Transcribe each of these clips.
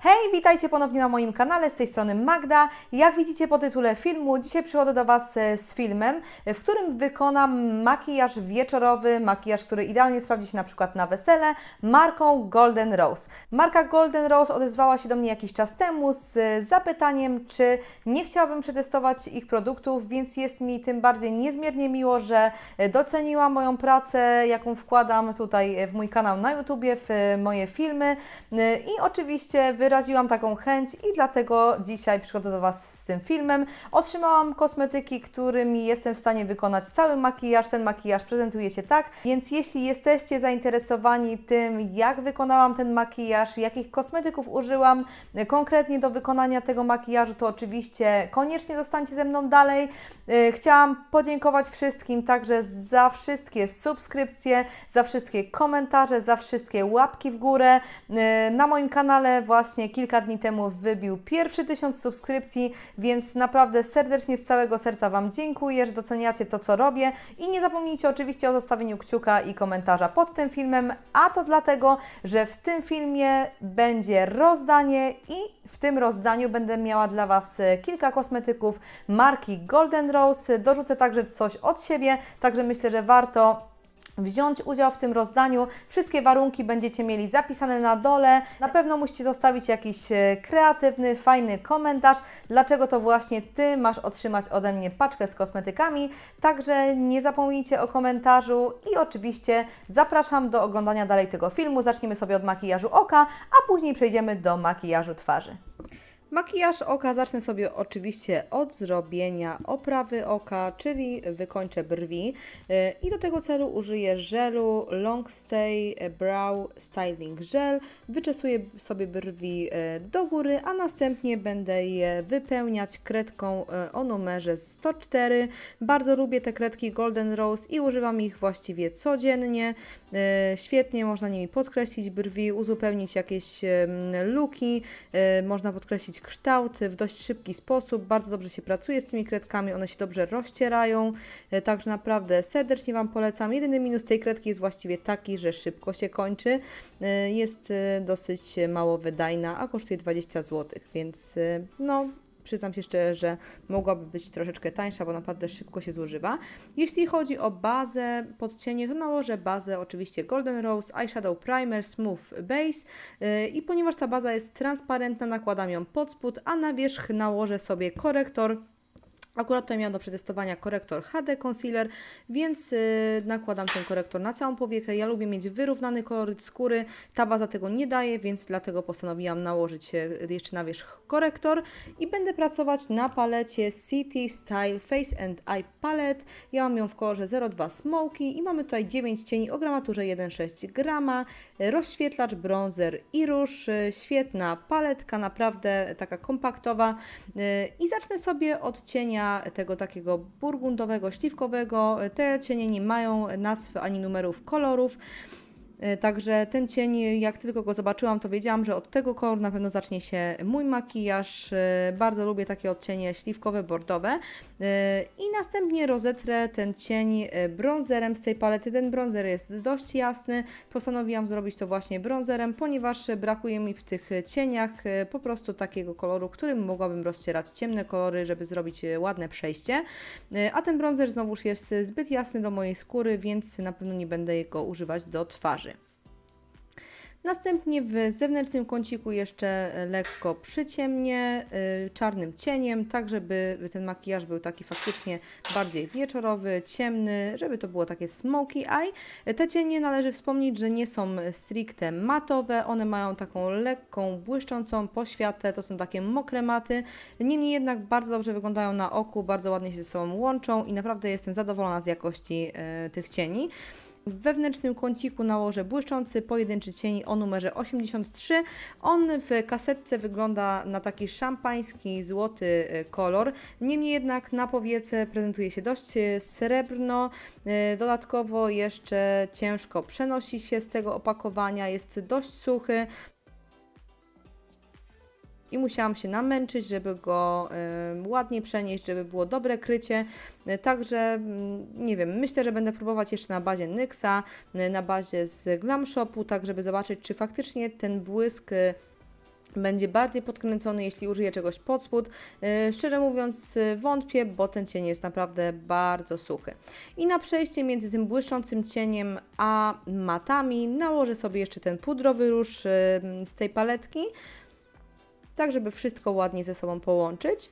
Hej, witajcie ponownie na moim kanale, z tej strony Magda. Jak widzicie po tytule filmu, dzisiaj przychodzę do Was e, z filmem, e, w którym wykonam makijaż wieczorowy, makijaż, który idealnie sprawdzi się na przykład na wesele, marką Golden Rose. Marka Golden Rose odezwała się do mnie jakiś czas temu z e, zapytaniem, czy nie chciałabym przetestować ich produktów, więc jest mi tym bardziej niezmiernie miło, że doceniła moją pracę, jaką wkładam tutaj w mój kanał na YouTubie, w moje filmy i oczywiście wyraziłam taką chęć i dlatego dzisiaj przychodzę do Was z tym filmem. Otrzymałam kosmetyki, którymi jestem w stanie wykonać cały makijaż. Ten makijaż prezentuje się tak, więc jeśli jesteście zainteresowani tym, jak wykonałam ten makijaż, jakich kosmetyków użyłam e, konkretnie do wykonania tego makijażu, to oczywiście koniecznie zostańcie ze mną dalej. E, Chciałam podziękować wszystkim także za wszystkie subskrypcje, za wszystkie komentarze, za wszystkie łapki w górę. E, Na moim kanale właśnie kilka dni temu wybił pierwszy tysiąc subskrypcji, więc naprawdę serdecznie z całego serca Wam dziękuję, że doceniacie to, co robię i nie zapomnijcie oczywiście o zostawieniu kciuka i komentarza pod tym filmem, a to dlatego, że w tym filmie będzie rozdanie i w tym rozdaniu będę miała dla Was e, kilka kosmetyków marki Golden Rose. Dorzucę także coś od siebie, także myślę, że warto wziąć udział w tym rozdaniu. Wszystkie warunki będziecie mieli zapisane na dole. Na pewno musicie zostawić jakiś e, kreatywny, fajny komentarz, dlaczego to właśnie Ty masz otrzymać ode mnie paczkę z kosmetykami. Także nie zapomnijcie o komentarzu i oczywiście zapraszam do oglądania dalej tego filmu. Zaczniemy sobie od makijażu oka, a później przejdziemy do makijażu twarzy. Makijaż oka zacznę sobie oczywiście od zrobienia oprawy oka, czyli wykończę brwi Yy, i do tego celu użyję żelu Long Stay Brow Styling Gel. Wyczesuję sobie brwi yy, do góry, a następnie będę je wypełniać kredką yy, o numerze 104. Bardzo lubię te kredki Golden Rose i używam ich właściwie codziennie. Świetnie można nimi podkreślić brwi, uzupełnić jakieś luki, można podkreślić kształt w dość szybki sposób. Bardzo dobrze się pracuje z tymi kredkami, one się dobrze rozcierają, yy, także naprawdę serdecznie Wam polecam. Jedyny minus tej kredki jest właściwie taki, że szybko się kończy. Yy, Jest yy, dosyć mało wydajna, a kosztuje 20 zł, więc no Przyznam się szczerze, że mogłaby być troszeczkę tańsza, bo naprawdę szybko się zużywa. Jeśli chodzi o bazę pod cienie, to nałożę bazę oczywiście Golden Rose Eyeshadow Primer Smooth Base yy, i ponieważ ta baza jest transparentna, nakładam ją pod spód, a na wierzch nałożę sobie korektor Akurat tutaj miałam do przetestowania korektor HD Concealer, więc yy, nakładam ten korektor na całą powiekę. Ja lubię mieć wyrównany koloryt skóry, ta baza tego nie daje, więc dlatego postanowiłam nałożyć jeszcze na wierzch korektor i będę pracować na palecie City Style Face and Eye Palette. Ja mam ją w kolorze 02 Smoky i mamy tutaj 9 cieni o gramaturze 1,6 grama, rozświetlacz, bronzer i róż. Yy, Świetna paletka, naprawdę taka kompaktowa yy, i zacznę sobie od cienia tego takiego burgundowego, śliwkowego. Te cienie nie mają nazw ani numerów kolorów. E, Także ten cień, jak tylko go zobaczyłam, to wiedziałam, że od tego koloru na pewno zacznie się mój makijaż. E, Bardzo lubię takie odcienie śliwkowe, bordowe. E, I następnie rozetrę ten cień bronzerem z tej palety. Ten bronzer jest dość jasny. Postanowiłam zrobić to właśnie bronzerem, ponieważ brakuje mi w tych cieniach po prostu takiego koloru, którym mogłabym rozcierać ciemne kolory, żeby zrobić ładne przejście. A ten bronzer znowuż jest zbyt jasny do mojej skóry, więc na pewno nie będę go używać do twarzy. Następnie w zewnętrznym kąciku jeszcze lekko przyciemnię y, czarnym cieniem, tak żeby ten makijaż był taki faktycznie bardziej wieczorowy, ciemny, żeby to było takie smoky eye. Te cienie należy wspomnieć, że nie są stricte matowe, one mają taką lekką, błyszczącą poświatę, to są takie mokre maty, niemniej jednak bardzo dobrze wyglądają na oku, bardzo ładnie się ze sobą łączą i naprawdę jestem zadowolona z jakości tych cieni. W wewnętrznym kąciku nałożę błyszczący pojedynczy cień o numerze 83. On w kasetce wygląda na taki szampański, złoty e, kolor. Niemniej jednak na powiece prezentuje się dość e, srebrno. E, Dodatkowo jeszcze ciężko przenosi się z tego opakowania. Jest dość suchy i musiałam się namęczyć, żeby go y, ładnie przenieść, żeby było dobre krycie. Y, Także nie wiem, myślę, że będę próbować jeszcze na bazie NYXa, y, na bazie z Glam Shopu, tak żeby zobaczyć, czy faktycznie ten błysk y, będzie bardziej podkręcony, jeśli użyję czegoś pod spód. Szczerze mówiąc, wątpię, bo ten cień jest naprawdę bardzo suchy. I na przejście między tym błyszczącym cieniem a matami nałożę sobie jeszcze ten pudrowy róż z tej paletki, tak żeby wszystko ładnie ze sobą połączyć.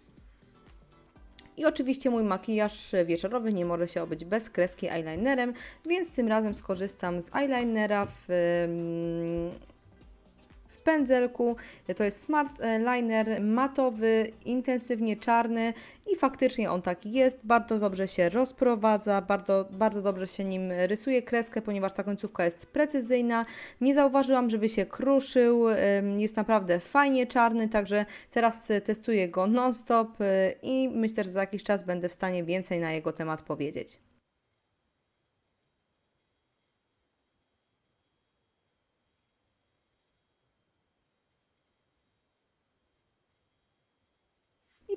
I oczywiście mój makijaż wieczorowy nie może się obyć bez kreski eyelinerem, więc tym razem skorzystam z eyelinera w, pędzelku. To jest Smart Liner matowy, intensywnie czarny i faktycznie on taki jest. Bardzo dobrze się rozprowadza, bardzo, bardzo dobrze się nim rysuje kreskę, ponieważ ta końcówka jest precyzyjna. Nie zauważyłam, żeby się kruszył. Jest naprawdę fajnie czarny, także teraz y, testuję go non-stop y, i myślę, że za jakiś czas będę w stanie więcej na jego temat powiedzieć.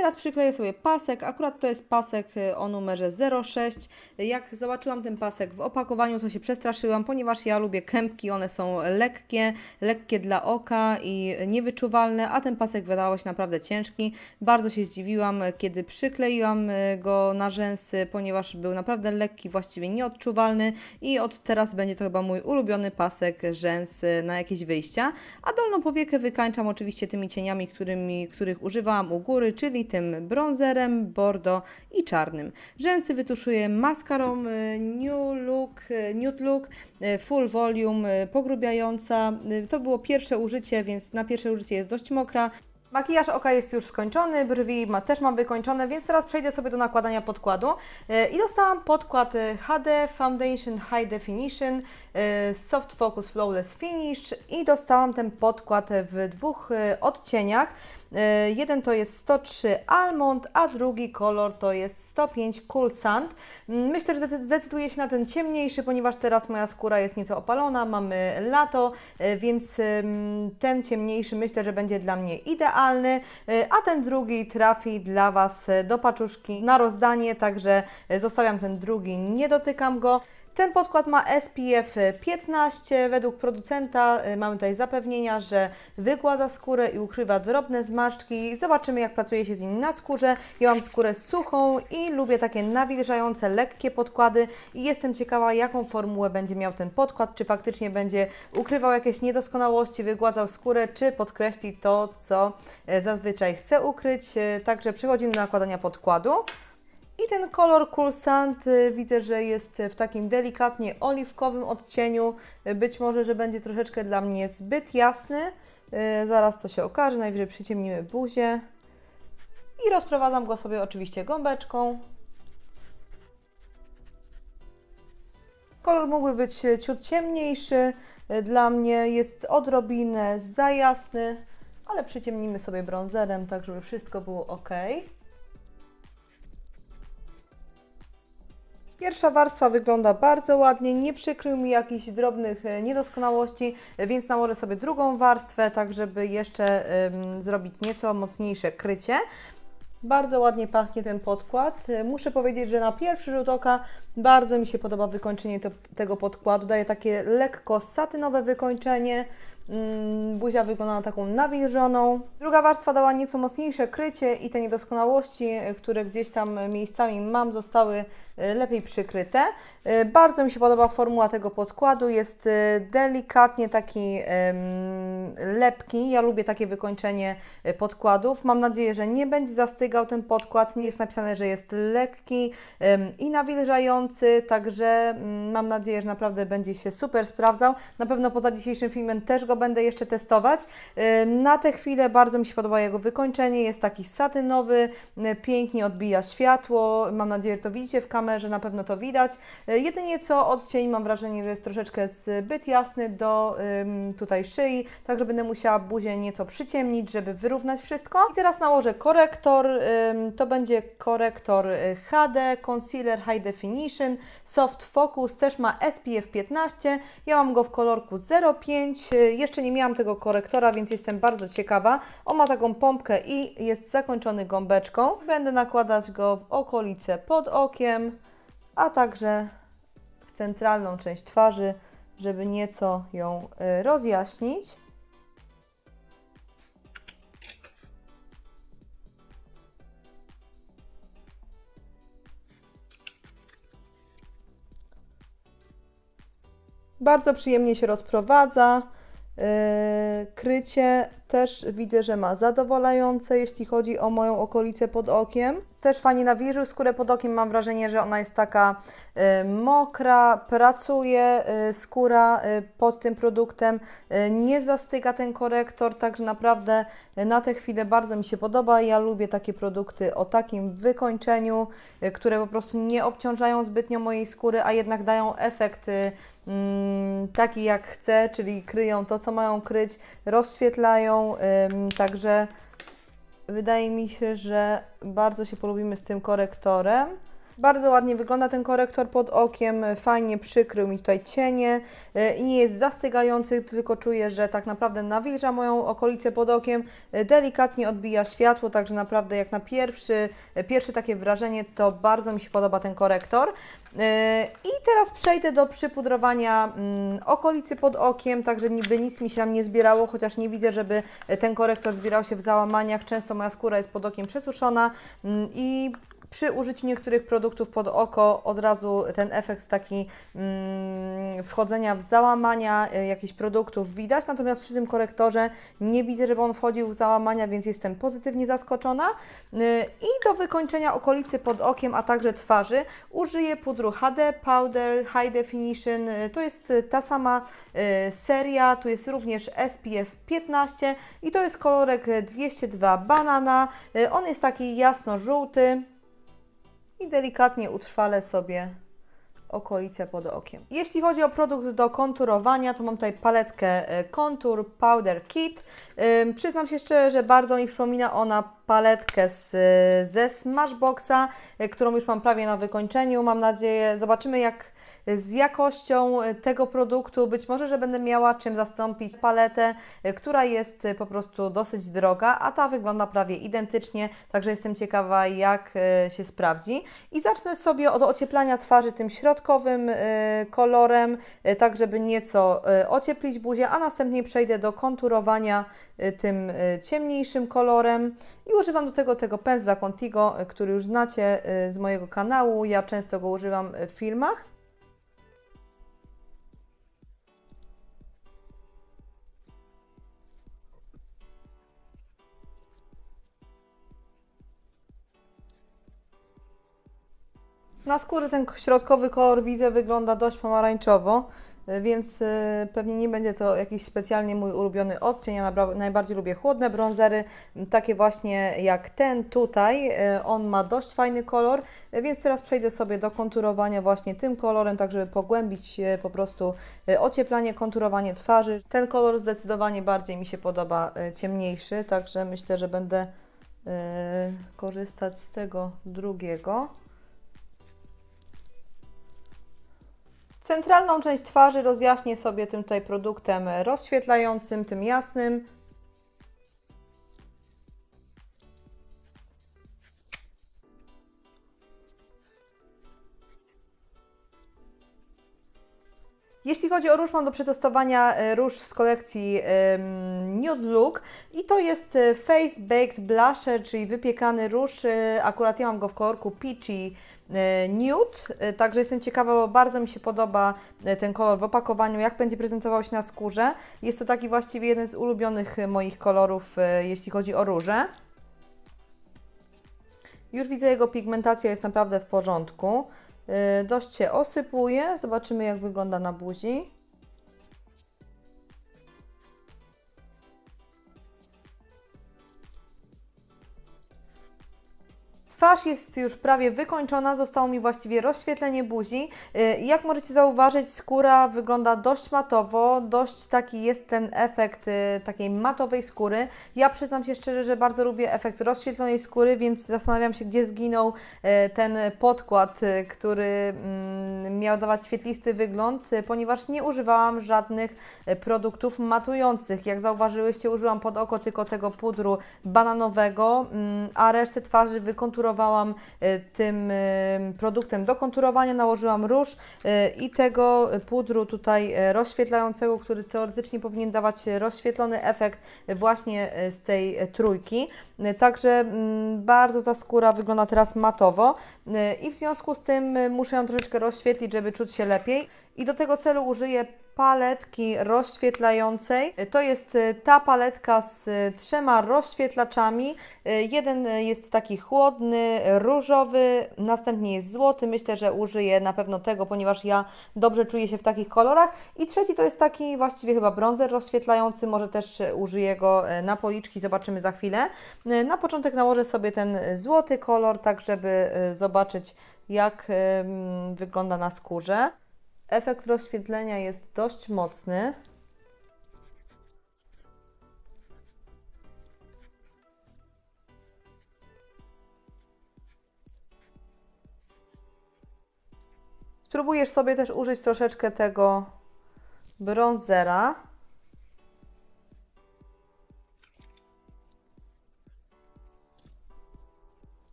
Teraz przykleję sobie pasek. Akurat to jest pasek y, o numerze 06. Jak zobaczyłam ten pasek w opakowaniu, to się przestraszyłam, ponieważ ja lubię kępki. One są lekkie, lekkie dla oka i niewyczuwalne, a ten pasek wydawał się naprawdę ciężki. Bardzo się zdziwiłam, kiedy przykleiłam y, go na rzęsy, ponieważ był naprawdę lekki, właściwie nieodczuwalny i od teraz będzie to chyba mój ulubiony pasek rzęs y, na jakieś wyjścia. A dolną powiekę wykańczam oczywiście tymi cieniami, którymi, których używałam u góry, czyli tym bronzerem, bordo i czarnym. Rzęsy wytuszuję maskarą y, New Look, y, Nude Look y, Full Volume, pogrubiająca. To było pierwsze użycie, więc na pierwsze użycie jest dość mokra. Makijaż oka jest już skończony, brwi ma, też mam wykończone, więc teraz przejdę sobie do nakładania podkładu. E, I dostałam podkład e, HD Foundation High Definition e, Soft Focus Flawless Finish i dostałam ten podkład w dwóch e, odcieniach. E, Jeden to jest 103 Almond, a drugi kolor to jest 105 Cool Sand. Myślę, że zdecy- zdecyduję się na ten ciemniejszy, ponieważ teraz moja skóra jest nieco opalona, mamy lato, e, więc ten ciemniejszy myślę, że będzie dla mnie idealny, e, a ten drugi trafi dla Was do paczuszki na rozdanie, także zostawiam ten drugi, nie dotykam go. Ten podkład ma SPF 15. Według producenta y, mamy tutaj zapewnienia, że wygładza skórę i ukrywa drobne zmarszczki. Zobaczymy, jak pracuje się z nim na skórze. Ja mam skórę suchą i lubię takie nawilżające, lekkie podkłady i jestem ciekawa, jaką formułę będzie miał ten podkład. Czy faktycznie będzie ukrywał jakieś niedoskonałości, wygładzał skórę, czy podkreśli to, co e, zazwyczaj chce ukryć. E, Także przechodzimy do nakładania podkładu. I ten kolor Cool Sand y, widzę, że jest w takim delikatnie oliwkowym odcieniu. Y, Być może, że będzie troszeczkę dla mnie zbyt jasny. Y, Zaraz to się okaże, najwyżej przyciemnimy buzię. I rozprowadzam go sobie oczywiście gąbeczką. Kolor mógłby być ciut ciemniejszy. Dla mnie jest odrobinę za jasny, ale przyciemnimy sobie brązerem, tak żeby wszystko było ok. Pierwsza warstwa wygląda bardzo ładnie, nie przykrył mi jakichś drobnych e, niedoskonałości, więc nałożę sobie drugą warstwę, tak żeby jeszcze zrobić nieco mocniejsze krycie. Bardzo ładnie pachnie ten podkład. E, Muszę powiedzieć, że na pierwszy rzut oka bardzo mi się podoba wykończenie to, tego podkładu. Daje takie lekko satynowe wykończenie. Mm, Buzia wygląda na taką nawilżoną. Druga warstwa dała nieco mocniejsze krycie i te niedoskonałości, e, które gdzieś tam miejscami mam, zostały e, lepiej przykryte. E, Bardzo mi się podoba formuła tego podkładu. Jest delikatnie taki lepki. Ja lubię takie wykończenie podkładów. Mam nadzieję, że nie będzie zastygał ten podkład. Nie jest napisane, że jest lekki i nawilżający, także mm, mam nadzieję, że naprawdę będzie się super sprawdzał. Na pewno poza dzisiejszym filmem też go będę jeszcze testować. E, Na tę chwilę bardzo mi się podoba jego wykończenie. Jest taki satynowy, e, pięknie odbija światło. Mam nadzieję, że to widzicie w kamerze, na pewno to widać. E, Jedynie co odcień mam wrażenie, że jest troszeczkę zbyt jasny do tutaj szyi, także będę musiała buzię nieco przyciemnić, żeby wyrównać wszystko. I teraz nałożę korektor. To będzie korektor y, HD Concealer High Definition Soft Focus, też ma SPF 15. Ja mam go w kolorku 05. Jeszcze nie miałam tego korektora, więc jestem bardzo ciekawa. On ma taką pompkę i jest zakończony gąbeczką. Będę nakładać go w okolice pod okiem, a także w centralną część twarzy, żeby nieco ją y, rozjaśnić. Bardzo przyjemnie się rozprowadza. Yy, krycie też widzę, że ma zadowalające, jeśli chodzi o moją okolicę pod okiem. Też fajnie nawilżył skórę pod okiem. Mam wrażenie, że ona jest taka y, mokra, pracuje y, skóra pod tym produktem, nie zastyga ten korektor, także naprawdę na tę chwilę bardzo mi się podoba. Ja lubię takie produkty o takim wykończeniu, które po prostu nie obciążają zbytnio mojej skóry, a jednak dają efekt taki jak chcę, czyli kryją to, co mają kryć, rozświetlają, także wydaje mi się, że bardzo się polubimy z tym korektorem. Bardzo ładnie wygląda ten korektor pod okiem, fajnie przykrył mi tutaj cienie y, i nie jest zastygający, tylko czuję, że tak naprawdę nawilża moją okolicę pod okiem, y, delikatnie odbija światło, także naprawdę jak na pierwszy, y, pierwsze takie wrażenie, to bardzo mi się podoba ten korektor. I teraz przejdę do przypudrowania mm, okolicy pod okiem, także niby nic mi się tam nie zbierało, chociaż nie widzę, żeby ten korektor zbierał się w załamaniach. Często moja skóra jest pod okiem przesuszona mm, i przy użyciu niektórych produktów pod oko od razu ten efekt taki mm, wchodzenia w załamania y, jakichś produktów widać, natomiast przy tym korektorze nie widzę, żeby on wchodził w załamania, więc jestem pozytywnie zaskoczona. Y, I do wykończenia okolicy pod okiem, a także twarzy użyję pudru HD Powder High Definition. Y, To jest ta sama seria, tu jest również SPF 15 i to jest kolorek 202 Banana. On jest taki jasno-żółty i delikatnie utrwalę sobie okolice pod okiem. Jeśli chodzi o produkt do konturowania, to mam tutaj paletkę e, Contour Powder Kit. Przyznam się szczerze, że bardzo mi przypomina ona paletkę z, ze Smashboxa, e, którą już mam prawie na wykończeniu. Mam nadzieję, zobaczymy jak z jakością e, tego produktu. Być może, że będę miała czym zastąpić paletę, e, która jest e, po prostu dosyć droga, a ta wygląda prawie identycznie, także jestem ciekawa, jak się sprawdzi. I zacznę sobie od ocieplania twarzy tym środkowym kolorem, tak żeby nieco ocieplić buzię, a następnie przejdę do konturowania tym ciemniejszym kolorem i używam do tego tego pędzla Contigo, który już znacie z mojego kanału. Ja często go używam w filmach. Na skóry ten środkowy kolor widzę wygląda dość pomarańczowo, y, więc y, pewnie nie będzie to jakiś specjalnie mój ulubiony odcień. Ja najbardziej lubię chłodne brązery, takie właśnie jak ten tutaj. Y, On ma dość fajny kolor, więc teraz przejdę sobie do konturowania właśnie tym kolorem, tak żeby pogłębić po prostu ocieplanie, konturowanie twarzy. Ten kolor zdecydowanie bardziej mi się podoba, ciemniejszy, także myślę, że będę korzystać z tego drugiego. Centralną część twarzy rozjaśnię sobie tym tutaj produktem rozświetlającym, tym jasnym. Jeśli chodzi o róż, mam do przetestowania e, róż z kolekcji Nude Look i to jest e, Face Baked Blusher, czyli wypiekany róż. E, Akurat ja mam go w kolorku Peachy Nude, e, także jestem ciekawa, bo bardzo mi się podoba e, ten kolor w opakowaniu, jak będzie prezentował się na skórze. Jest to taki właściwie jeden z ulubionych e, moich kolorów, e, jeśli chodzi o róże. Już widzę, jego pigmentacja jest naprawdę w porządku. Dość się osypuje. Zobaczymy, jak wygląda na buzi. Twarz jest już prawie wykończona, zostało mi właściwie rozświetlenie buzi. Yy, Jak możecie zauważyć, skóra wygląda dość matowo, dość taki jest ten efekt yy, takiej matowej skóry. Ja przyznam się szczerze, że bardzo lubię efekt rozświetlonej skóry, więc zastanawiam się, gdzie zginął yy, ten podkład, który mm, miał dawać świetlisty wygląd, ponieważ nie używałam żadnych produktów matujących. Jak zauważyłyście, użyłam pod oko tylko tego pudru bananowego, mm, a resztę twarzy wykonturowałam y, tym y, produktem do konturowania, nałożyłam róż y, i tego pudru tutaj rozświetlającego, który teoretycznie powinien dawać rozświetlony efekt właśnie z tej trójki. Także mm, bardzo ta skóra wygląda teraz matowo i w związku z tym muszę ją troszeczkę rozświetlić, żeby czuć się lepiej. I do tego celu użyję paletki rozświetlającej. To jest e, ta paletka z e, trzema rozświetlaczami. E, Jeden jest taki chłodny, różowy, następnie jest złoty. Myślę, że użyję na pewno tego, ponieważ ja dobrze czuję się w takich kolorach. I trzeci to jest taki właściwie chyba bronzer rozświetlający. Może też użyję go na policzki, zobaczymy za chwilę. Na początek nałożę sobie ten złoty kolor, tak żeby zobaczyć jak wygląda na skórze. Efekt rozświetlenia jest dość mocny. Spróbujesz sobie też użyć troszeczkę tego bronzera.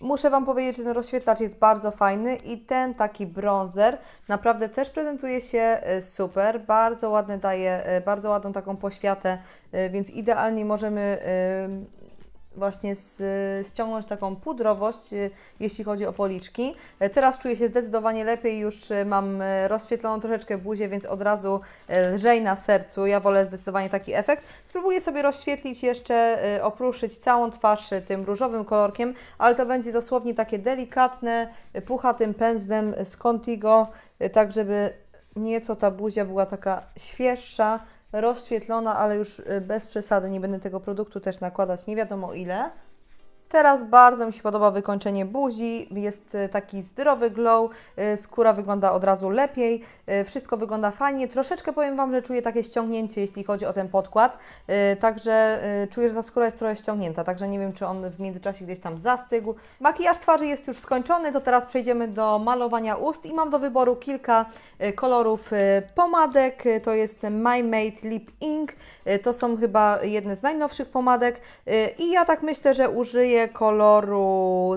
Muszę Wam powiedzieć, że ten rozświetlacz jest bardzo fajny i ten taki bronzer naprawdę też prezentuje się e, super, bardzo ładny daje, e, bardzo ładną taką poświatę, e, więc idealnie możemy właśnie z, ściągnąć taką pudrowość, y, jeśli chodzi o policzki. E, Teraz czuję się zdecydowanie lepiej, już y, mam e, rozświetloną troszeczkę buzię, więc od razu e, lżej na sercu. Ja wolę zdecydowanie taki efekt. Spróbuję sobie rozświetlić jeszcze, opruszyć całą twarz tym różowym kolorkiem, ale to będzie dosłownie takie delikatne, puchatym pędzlem z Contigo, tak żeby nieco ta buzia była taka świeższa, rozświetlona, ale już y, bez przesady. Nie będę tego produktu też nakładać nie wiadomo ile. Teraz bardzo mi się podoba wykończenie buzi, jest y, taki zdrowy glow, y, skóra wygląda od razu lepiej, y, wszystko wygląda fajnie. Troszeczkę powiem Wam, że czuję takie ściągnięcie, jeśli chodzi o ten podkład, także czuję, że ta skóra jest trochę ściągnięta, także nie wiem, czy on w międzyczasie gdzieś tam zastygł. Makijaż twarzy jest już skończony, to teraz przejdziemy do malowania ust i mam do wyboru kilka kolorów pomadek, to jest My Made Lip Ink, to są chyba jedne z najnowszych pomadek. I ja tak myślę, że użyję koloru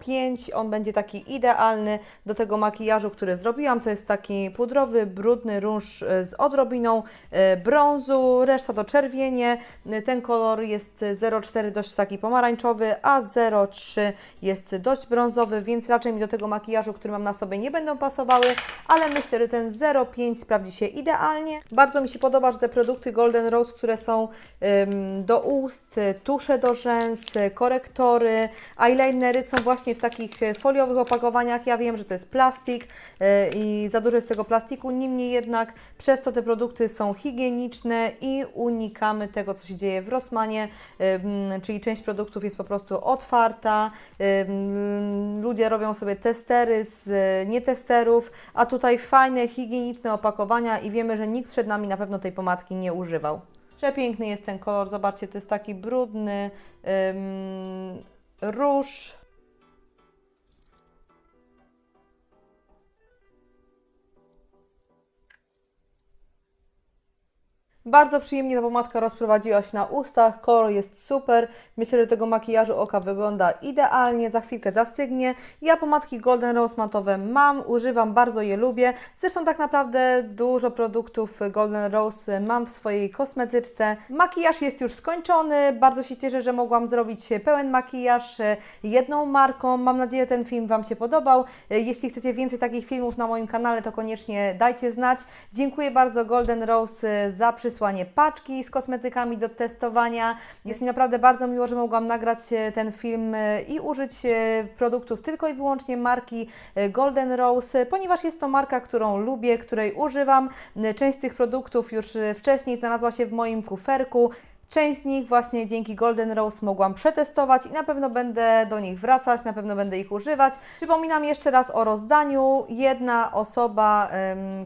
05, on będzie taki idealny do tego makijażu, który zrobiłam, to jest taki pudrowy, brudny róż y, z odrobiną y, brązu, reszta to czerwienie, ten kolor jest 04 dość taki pomarańczowy, a 03 jest dość brązowy, więc raczej mi do tego makijażu, który mam na sobie nie będą pasowały, ale myślę, że ten 05 sprawdzi się idealnie. Bardzo mi się podoba, że te produkty Golden Rose, które są ym, do ust, tusze do rzęs, y, korektory, eyelinery są właśnie w takich y, foliowych opakowaniach. Ja wiem, że to jest plastik y, i za dużo jest tego plastiku, niemniej jednak przez to te produkty są higieniczne i unikamy tego, co się dzieje w Rossmanie, ym, czyli część produktów jest po prostu otwarta, ludzie robią sobie testery z nietesterów, a tutaj fajne, higieniczne opakowania i wiemy, że nikt przed nami na pewno tej pomadki nie używał. Przepiękny jest ten kolor, zobaczcie, to jest taki brudny ym, róż. Bardzo przyjemnie ta pomadka rozprowadziła się na ustach, kolor jest super. Myślę, że tego makijażu oka wygląda idealnie, za chwilkę zastygnie. Ja pomadki Golden Rose matowe mam, używam, bardzo je lubię. Zresztą tak naprawdę dużo produktów Golden Rose mam w swojej kosmetyczce. Makijaż jest już skończony, bardzo się cieszę, że mogłam zrobić pełen makijaż e, jedną marką. Mam nadzieję, ten film Wam się podobał. E, Jeśli chcecie więcej takich filmów na moim kanale, to koniecznie dajcie znać. Dziękuję bardzo Golden Rose e, za przysłanie paczki z kosmetykami do testowania. Jest mi naprawdę bardzo miło, że mogłam nagrać e, ten film e, i użyć e, produktów tylko i wyłącznie marki Golden Rose, ponieważ jest to marka, którą lubię, której używam. Część z tych produktów już wcześniej znalazła się w moim kuferku. Część z nich właśnie dzięki Golden Rose mogłam przetestować i na pewno będę do nich wracać, na pewno będę ich używać. Przypominam jeszcze raz o rozdaniu. Jedna osoba,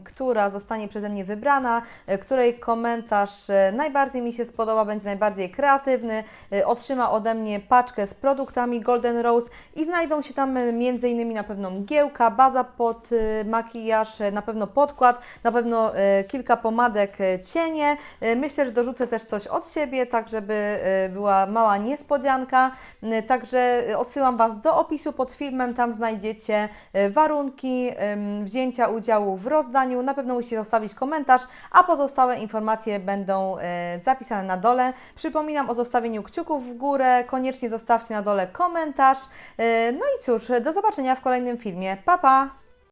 która zostanie przeze mnie wybrana, e, której komentarz e, najbardziej mi się spodoba, będzie najbardziej kreatywny, e, otrzyma ode mnie paczkę z produktami Golden Rose i znajdą się tam m.in. na pewno mgiełka, baza pod makijaż, na pewno podkład, na pewno kilka pomadek, cienie. Myślę, że dorzucę też coś od siebie, tak żeby e, była mała niespodzianka. E, Także odsyłam Was do opisu pod filmem, tam znajdziecie e, warunki wzięcia udziału w rozdaniu. Na pewno musicie zostawić komentarz, a pozostałe informacje będą e, zapisane na dole. Przypominam o zostawieniu kciuków w górę, koniecznie zostawcie na dole komentarz. E, No i cóż, do zobaczenia w kolejnym filmie. Pa, pa!